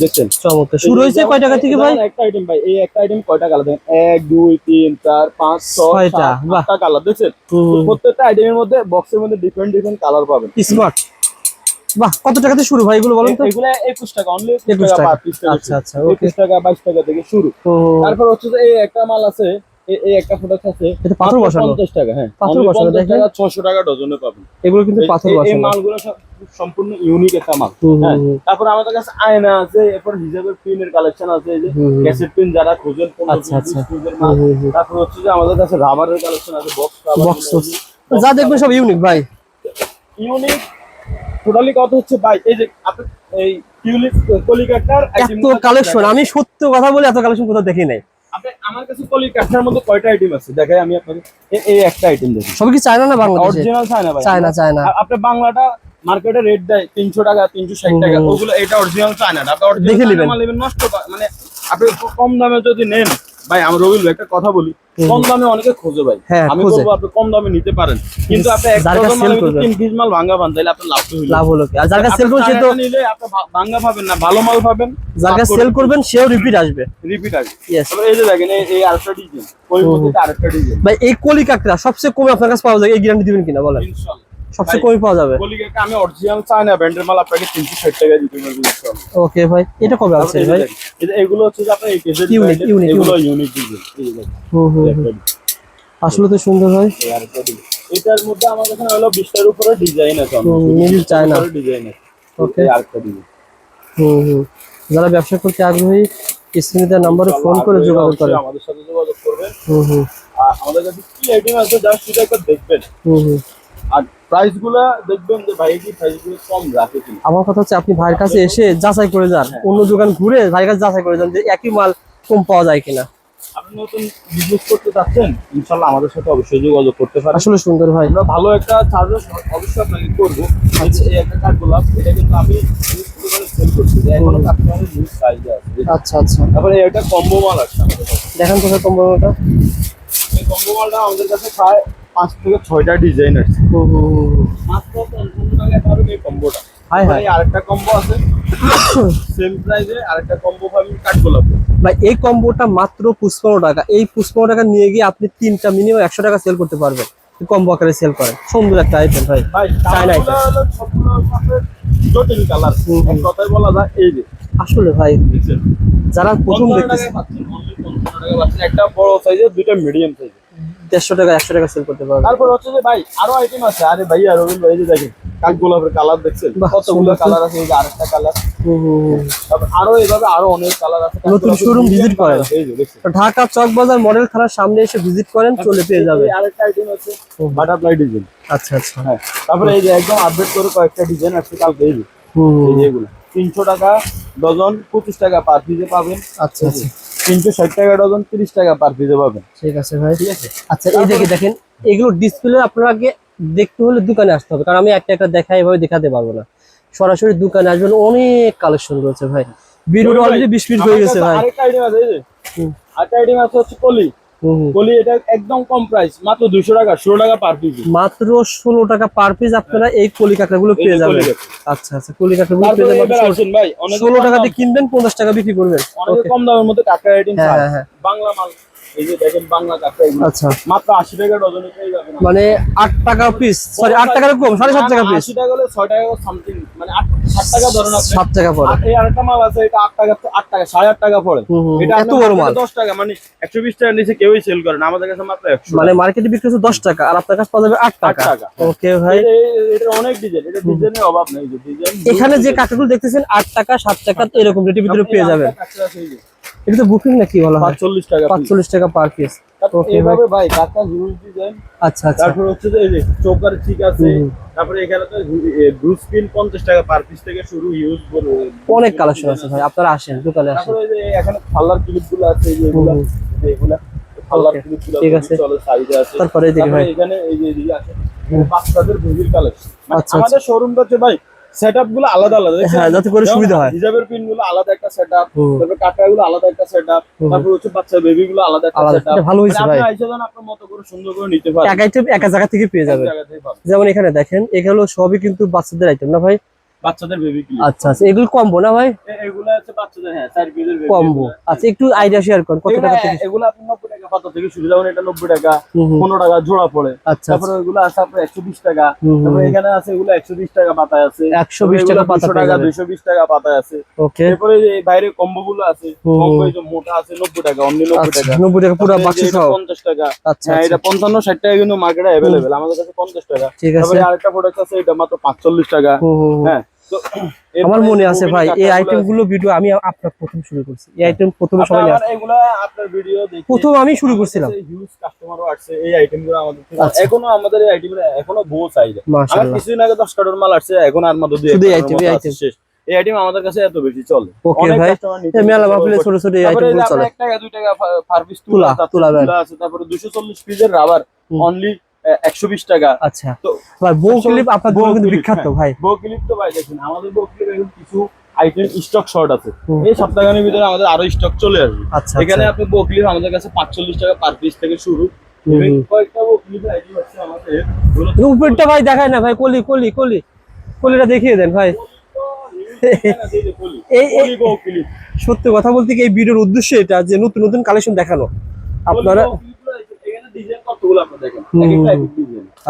দেখছেন? চমৎকার। শুরু হয়েছে কয় টাকা থেকে ভাই? একটা আইটেম ভাই এই একটা আইটেম কয়টা কালার দেখেন? এক দুই তিন চার পাঁচ ছয় ছয়টা, আটটা কালার দেখছেন? প্রত্যেকটা আইটেমের মধ্যে বক্সের মধ্যে ডিফারেন্ট ডিফারেন্ট কালার পাবেন। স্মার্ট বাহ কত টাকাতে শুরু ভাই এগুলো বলেন তো? এগুলো টাকা অনলি 21 একুশ টাকা টাকা। আচ্ছা, আচ্ছা, টাকা বাইশ টাকা থেকে শুরু। তারপর হচ্ছে যে এই একটা মাল আছে এই- একটা প্রোডাক্ট আছে এটা পাথর বসানো। 50 টাকা হ্যাঁ। পাথর বসানো, দেখেন। 600 টাকা ডজনে পাবেন এগুলো কিন্তু পাথর এই- এই মালগুলো সব সম্পূর্ণ ইউনিক একটা মাল। হুম, হুম, হ্যাঁ। হুম। তারপর আমাদের কাছে আয়না আছে এরপর হিজাবের পিনের কালেকশন আছে এই যে হুম, হুম। ক্যাসেট পিন যারা খোঁজেন পনেরো আচ্ছা, আচ্ছা। তারপর হচ্ছে যে আমাদের কাছে রাবারের কালেকশন আছে বক্স বক্স যা দেখবেন সব ইউনিক ভাই। ইউনিক টোটালি কত হচ্ছে ভাই এই যে আপনি এই টিউলিপ কলিকাটার এত কালেকশন আমি সত্য কথা বলে এত কালেকশন কোথাও দেখি নাই। আমার কাছে কলিকাটার মধ্যে কয়টা আইটেম আছে? দেখাই আমি আপনাকে। এই- একটা আইটেম দেখুন সবই কি চায়না না বাংলাদেশে? অরিজিনাল চায়না ভাই। China China. আপনি বাংলাটা মার্কেটে রেট দেয় তিনশো টাকা তিনশো ষাট টাকা। ওগুলো এটা অরিজিনাল চায়না আপনি দেখে অরিজিনাল নিবেন। নষ্ট মানে আপনি কম দামে যদি নেন ভাই আমি রবিল একটা কথা বলি। কম দামে অনেকে খোঁজে ভাই। হ্যাঁ, আমি বলব আপনি কম দামে নিতে পারেন। কিন্তু আপনি এক ডজন। তিন পিস মাল ভাঙা পান তাহলে আপনার লাভ লাভ হলো কি? আর যার কাছে সেল তো নিলে আপনি ভাঙা পাবেন না ভালো মাল পাবেন যার কাছে সেল করবেন সেও রিপিট আসবে। রিপিট আসবে। এই যে দেখেন এই- আরেকটা ডিজাইন আরেকটা ডিজাইন ভাই এই কলি কাকড়া সবচেয়ে কমে আপনার কাছে পাওয়া যায় এই গ্যারান্টি দিবেন কিনা বলেন। ইনশাআল্লাহ সবচেয়ে কমই পাওয়া যাবে। আমি অরিজিনাল চায়না ব্র্যান্ডের মাল আপনাকে তিনশো ষাট টাকা দিতে পারব ওকে ভাই এটা কবে আছে ভাই? যে এগুলো হচ্ছে যে আপনার এই কেজের Unique, brand এগুলো ইউনিক ডিজাইন হুম হুম আসলে তো সুন্দর design। এটার মধ্যে আমার কাছে হলো বিশটার উপরে ডিজাইন আছে হুম, middle চায়না। ডিজাইন আছে. এই আরেকটা ডিজাইন হুম হুম। যারা ব্যবসা করতে আগ্রহী স্ক্রিনে নাম্বারে ফোন করে যোগাযোগ করে। আমাদের সাথে যোগাযোগ করবেন। হুম হুম। আর আমাদের কাছে কি আইটেম আছে একবার দেখবেন। হুম হুম। আর প্রাইসগুলা দেখবেন যে ভাই কি প্রাইস কম রাখে আমার কথা হচ্ছে আপনি ভাইয়ের কাছে এসে যাচাই করে যান। অন্য দোকান ঘুরে ভাইয়ের কাছে যাচাই করে যান যে একই মাল কম পাওয়া যায় কিনা। আপনি নতুন বিজনেস করতে চাচ্ছেন আমাদের সাথে অবশ্যই যোগাযোগ করতে পারেন। আসলে সুন্দর ভাই। আমরা ভালো একটা অবশ্যই আপনাকে করব। এই এই একটা গোলাপ এটা কিন্তু আমি সেল করছি যে এখনও কাস্টমারের নিউজ সাইজে আছে আচ্ছা আচ্ছা। তারপরে কম্বো মাল আছে আমাদের দেখেন তো ভাই কম্বোটা এই কম্বো মালটা আমাদের কাছে প্রায় পাঁচ থেকে ছয়টা ডিজাইন আছে। কম্বোটা হাই এই আরেকটা কম্বো আছে। *coughs* সেম প্রাইসে আরেকটা কম্বো পাবেন কাঠ গোলাপ ভাই এই কম্বোটা মাত্র পঁচপান্ন টাকা। এই পঁচপান্ন টাকা নিয়ে গিয়ে আপনি তিনটা মিনিমাম একশো টাকা সেল করতে পারবেন। কম্বো আকারে সেল করেন। সুন্দর একটা আইটেম ভাই। জটিল কালার কথায় বলা যায় এই যে। আসলে ভাই যারা প্রথম দেখতেছে। একটা বড় সাইজের দুইটা মিডিয়াম সাইজের দেড়শো টাকা একশো টাকা সেল করতে পারবেন তারপর হচ্ছে যে ভাই আরও আইটেম আছে। আরে ভাই আর রবিন ভাই যে দেখেন কাক গোলাপের কালার দেখছেন? কতগুলো কালার আছে এই যে আরেকটা কালার আরও এভাবে আরও অনেক কালার আছে। নতুন গোলাপের showroom করেন। ঢাকা চক বাজার মডেল থানার সামনে এসে ভিজিট করেন চলে পেয়ে যাবে আরেকটা আইটেম আছে। বাটারফ্লাই ডিজাইন আচ্ছা আচ্ছা। হ্যাঁ তারপরে এই যে একদম আপডেট করে কয়েকটা ডিজাইন আছে কালকে এই যে হুম। এই এগুলো। তিনশো টাকা ডজন পঁচিশ টাকা পার পিসে পাবেন। আচ্ছা আচ্ছা। তিনশো ষাট টাকা ডজন তিরিশ টাকা পার পিসে পাবেন। ঠিক আছে ভাই। ঠিক আছে? আচ্ছা এই দেখে দেখেন এগুলো ডিসপ্লে আপনাকে আগে দেখতে হলে দোকানে আসতে হবে কারণ আমি একটা একটা দেখা এভাবে দেখাতে পারব না। সরাসরি দোকানে আসবেন অনেক কালেকশন রয়েছে ভাই। বিরুড অলরেডি বিশ মিনিট হয়ে গেছে ভাই। আরেকটা আইটেম আছে এই যে। আরেকটা আইটেম আছে হচ্ছে কলি। কলি এটা একদম কম প্রাইস মাত্র দুশো টাকা ষোলো টাকা পার পিস মাত্র ষোলো টাকা পার পিস আপনারা এই কলি কাঁকড়া গুলো পেয়ে যাবেন। আচ্ছা আচ্ছা কলি কাঁকড়া গুলো পেয়ে যাবেন। ভাই ষোলো টাকাতে কিনবেন পঞ্চাশ টাকা বিক্রি করবেন। অনেক কম দামের মধ্যে কাঁকড়া হ্যাঁ হ্যাঁ হ্যাঁ। বাংলা মাল। এই যে দেখেন বাংলা কাঁকড়া আচ্ছা। মাত্র আশি টাকা ডজনে পেয়ে যাবেন মানে আট টাকা পিস সরি আট টাকার কম সাড়ে সাত টাকা পিস আশি টাকা হলে টাকা সামথিং মানে সাত টাকা ধরেন আপনি। সাত টাকা পড়ে। আর এই আরেকটা মাল আছে এটা টাকা পড়ে। এটা এত বড় মাল। এ দশ টাকা মানে একশো বিশ টাকার নিচে কেউই সেল করে না। আমাদের কাছে মাত্র মানে মার্কেটে বিক্রি হচ্ছে দশ টাকা আর আপনার কাছে পাওয়া যাবে আট টাকা। টাকা। ওকে ভাই। এটা অনেক ডিজাইন এটা ডিজাইনের অভাব নেই। ডিজাইন এখানে যে কাঁকড়াগুলো দেখতেছেন আট টাকা সাত টাকা তো এরকম রেটের ভিতরে পেয়ে যাবেন। এটা তো বুকিং নাকি বলা হয়? পাঁচচল্লিশ টাকা piece। পাঁচচল্লিশ টাকা পার পিস ভাই। কাকা হিউজ ডিজাইন আচ্ছা আচ্ছা। তারপর হচ্ছে যে এই যে চোকার ঠিক আছে। তারপরে এখানে তো স্ক্রিন পঞ্চাশ টাকা পার পিস থেকে শুরু ইউজ অনেক কালেকশন আছে ভাই আপনারা আসেন দোকানে আসেন। তারপরে এই যে এখানে পার্লার ক্লিপগুলো আছে এই যে এগুলা। Okay, ঠিক আছে। চলে সাইজে আছে তারপরে তারপরে ভাই। এখানে এই যে এদিকে আছে। বাচ্চাদের বেবির কালেকশন আচ্ছা, আমাদের শোরুমটা হচ্ছে ভাই সেটআপগুলো আলাদা আলাদা হ্যাঁ, যাতে করে সুবিধা হয়। হিজাবের পিনগুলো আলাদা একটা সেটআপ তারপর কাটাগুলো কাটা গুলো আলাদা একটা সেটআপ। তারপর হচ্ছে বাচ্চা বেবি গুলো আলাদা একটা সেটআপ ভালো হইছে ভাই। আপনি আইসা যান আপনার মতো করে সুন্দর করে নিতে পারেন এক আইটেম এক জায়গা থেকে পেয়ে যাবেন। যেমন এখানে দেখেন এগুলো সবই কিন্তু বাচ্চাদের আইটেম না ভাই? বাচ্চাদের বেবি আচ্ছা আচ্ছা এগুলো কম্বো না ভাই? এগুলো হচ্ছে বাচ্চাদের হ্যাঁ বেবি কম্বো আচ্ছা একটু আইডিয়া শেয়ার করেন কত টাকা থেকে এগুলো আপনি নব্বই টাকা পাতা থেকে শুরু যেমন এটা নব্বই টাকা হুম হুম, পনেরো টাকা জোড়া পড়ে। আচ্ছা তারপরে এগুলো আছে আপনার একশো বিশ টাকা। তারপরে এখানে আছে এগুলো একশো বিশ টাকা পাতায় আছে। 120 টাকা পাতা টাকা যাবেন। দুইশো বিশ টাকা পাতায় আছে। ওকে বাইরে কম্বো গুলো আছে কম্বো যে মোটা আছে নব্বই টাকা অন্য নব্বই আচ্ছা টাকা। নব্বই টাকা পুরো বাক্স সহ পঞ্চাশ টাকা। আচ্ছা হ্যাঁ আচ্ছা এটা পঞ্চান্ন ষাট টাকা কিন্তু মার্কেটে অ্যাভেলেবেল আমাদের কাছে পঞ্চাশ টাকা। ঠিক আছে। তারপরে আরেকটা প্রোডাক্ট আছে এটা মাত্র পাঁচচল্লিশ টাকা। হ্যাঁ আমার মনে আছে ভাই এই আইটেমগুলো ভিডিও আমি আপনার প্রথম শুরু করছি। এই আইটেম প্রথমে সবাই নিয়ে আপনার ভিডিও দেখে প্রথম আমি শুরু করছিলাম। হিউজ কাস্টমারও আসছে এই আইটেমগুলো আমাদের আচ্ছা। এখনও আমাদের এই আইটেম এখনও বহু চাহিদা আমার কিছুদিন আগে দশ কার্টন মাল আসছে এখন আর মাত্র দুই শুধু এই মতো শেষ। এই আইটেম আমাদের কাছে এত বেশি চলে। ওকে ভাই। মেলা নিতে ছোট ছোট এই আইটেমগুলো চলে। আপনার এক টাকা দুই টাকা পার পিস তুলা, তুলা আছে তারপরে দুশো চল্লিশ পিসের রাবার অনলি একশো বিশ টাকা। আচ্ছা। তো ভাই বউ ক্লিপ আপনার কিন্তু বিখ্যাত হ্যাঁ। ভাই। বউ ক্লিপ তো ভাই দেখুন আমাদের বউ ক্লিপ এখন কিছু আইটেম স্টক শর্ট আছে। এই সপ্তাহখানের ভিতরে আমাদের আরও স্টক চলে আসবে। আচ্ছা এখানে আচ্ছা আপনি বউ ক্লিপ আমাদের কাছে পাঁচচল্লিশ টাকা পার পিস থেকে শুরু। উপরটা ভাই দেখায় না ভাই কলি কলি কলি। কলিটা দেখিয়ে দেন ভাই। *laughs* এই- এই- সত্যি কথা বলতে কি এই ভিডিওর উদ্দেশ্য এটা যে নতুন নতুন কালেকশন দেখানো। আপনারা এখানে ডিজাইন কতগুলো আপনারা দেখেন হুম, এক একটা হুম, এক ডিজাইন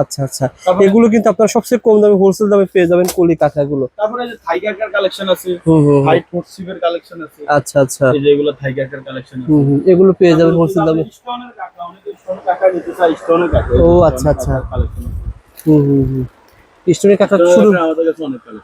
আচ্ছা আচ্ছা। এগুলো কিন্তু আপনারা সবচেয়ে কম দামে হোলসেল দামে পেয়ে যাবেন কলি কাঁথাগুলো। তারপরে যে থাই কালেকশন আছে। হাই ফোর্সিভের কালেকশন আছে আচ্ছা আচ্ছা। এই যে এগুলো থাই কালেকশন আছে। এগুলো পেয়ে যাবেন হোলসেল দামে। স্টোনের কাকা অনেকে স্টোন কাকা নিতে চায় স্টোনের ও, আচ্ছা, আচ্ছা। হুম হুম হুম। স্টোনের কাঁথা শুরু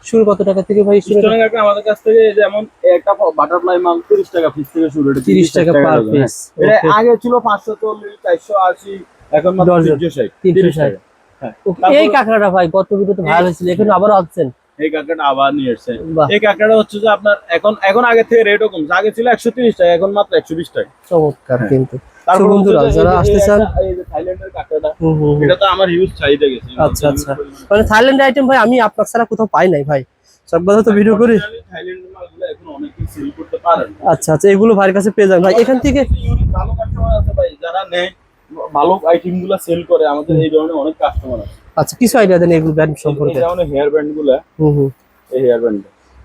শুরু কত টাকা থেকে ভাই স্টোনের স্টোনের আমাদের কাছ থেকে যেমন একটা বাটারফ্লাই মাল 30 টাকা পিস থেকে শুরু এটা 30 টাকা পার পিস। এটা আগে ছিল 540 480 এখন মাত্র দশ 360 360 হ্যাঁ। এই কাঁকড়াটা ভাই গত ভিডিও তো ভালো হয়েছিল এখন আবারও আসছেন এই আবার নিয়ে এসেছে। এই হচ্ছে যে আপনার এখন এখন আগে থেকে রেটও কমছে আগে ছিল 130 টাকা এখন মাত্র 120 টাকা। চমৎকার হ্যাঁ। কিন্তু। বন্ধুরা, যারা আসতে চান-। এটা তো আমার হিউজ চাহিদা গেছে। আচ্ছা, আচ্ছা। মানে থাইল্যান্ড আইটেম ভাই আমি আপনার ছাড়া কোথাও পাই নাই ভাই। সব কথা তো ভিডিও করি। আচ্ছা আচ্ছা এগুলো ভাইয়ের কাছে পেয়ে যাবেন। ভাই এখান থেকে ভালো কাস্টমার আছে ভাই যারা নেয় ভালো আইটেমগুলা সেল করে আমাদের এই ধরনের অনেক কাস্টমার আছে। আচ্ছা কিছু আইডিয়া দেন এগুলো ব্র্যান্ড এই সম্পর্কে। যেমন হেয়ার ব্যান্ডগুলা হুম হুম। এই হেয়ার ব্যান্ড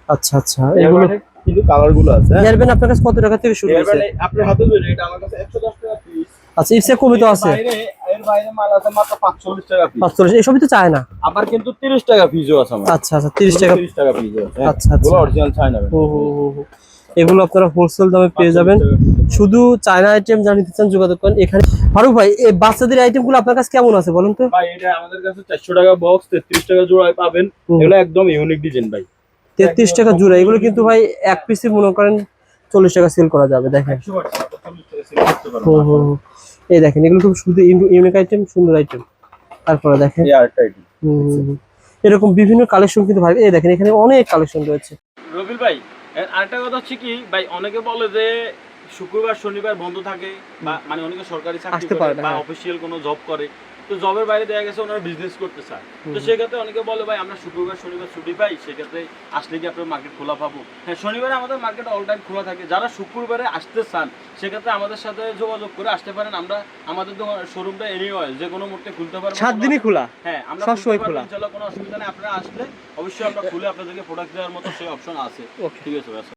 আচ্ছা আচ্ছা এগুলো কিন্তু কালারগুলো আছে হ্যাঁ? হেয়ার ব্যান্ড আপনার কাছে কত টাকা থেকে শুরু হয়েছে? আপনার হাতে ধরে এটা আমার কাছে 110 টাকা পিস আচ্ছা ইসে কমে তো আছে। বাইরে এর বাইরে মাল আছে মাত্র 45 টাকা পিস পাঁচচল্লিশ এসবই তো চায় না। আবার কিন্তু 30 টাকা পিসও আছে আমার। আচ্ছা আচ্ছা তিরিশ টাকা 30 টাকা পিসও আছে হ্যাঁ। আচ্ছা, আচ্ছা। অরিজিনাল চায় না হুম হো হুম। এগুলো আপনারা হোলসেল দামে পেয়ে যাবেন। শুধু চায়না আইটেম যা নিতে চান যোগাযোগ করেন। এখানে ফারুক ভাই এই বাচ্চাদের আইটেমগুলো আপনার কাছে কেমন আছে বলুন তো? ভাই এটা আমাদের কাছে 400 টাকা বক্স 33 টাকা জোড়ায় পাবেন। এগুলো একদম ইউনিক ডিজাইন ভাই। তেত্রিশ টাকা জোড়া। এগুলো কিন্তু ভাই এক পিসে মনে করেন চল্লিশ টাকা সেল করা যাবে দেখেন। 100 টাকা 40 সেল করতে পারবেন হুম হুম হুম। এই দেখেন এগুলো খুব শুধু ইউনিক আইটেম সুন্দর আইটেম তারপরে দেখেন। এরকম বিভিন্ন কালেকশন কিন্তু ভাই এই দেখেন এখানে অনেক কালেকশন রয়েছে। রবিল ভাই এর আরেকটা কথা হচ্ছে কি ভাই অনেকে বলে যে শুক্রবার শনিবার বন্ধ থাকে বা মানে অনেকে সরকারি চাকরি করে বা হ্যাঁ। অফিসিয়াল কোনো জব করে তো জবের বাইরে দেখা গেছে ওনারা বিজনেস করতে চায়। তো সেক্ষেত্রে অনেকে বলে ভাই আমরা শুক্রবার শনিবার ছুটি পাই সেক্ষেত্রে আসলে কি আপনার মার্কেট খোলা পাবো? হ্যাঁ শনিবারে আমাদের মার্কেট অল টাইম খোলা থাকে। যারা শুক্রবারে আসতে চান সেক্ষেত্রে আমাদের সাথে যোগাযোগ করে আসতে পারেন। আমরা আমাদের দোকান শোরুমটা এনিওয়ে যে কোনো মুহূর্তে খুলতে পারব। সাত দিনই খোলা? হ্যাঁ আমরা সবসময় খোলা। ইনশাআল্লাহ কোনো অসুবিধা নেই। আপনারা আসলে অবশ্যই আমরা খুলে আপনাদেরকে প্রোডাক্ট দেওয়ার মতো সেই অপশন আছে। ঠিক আছে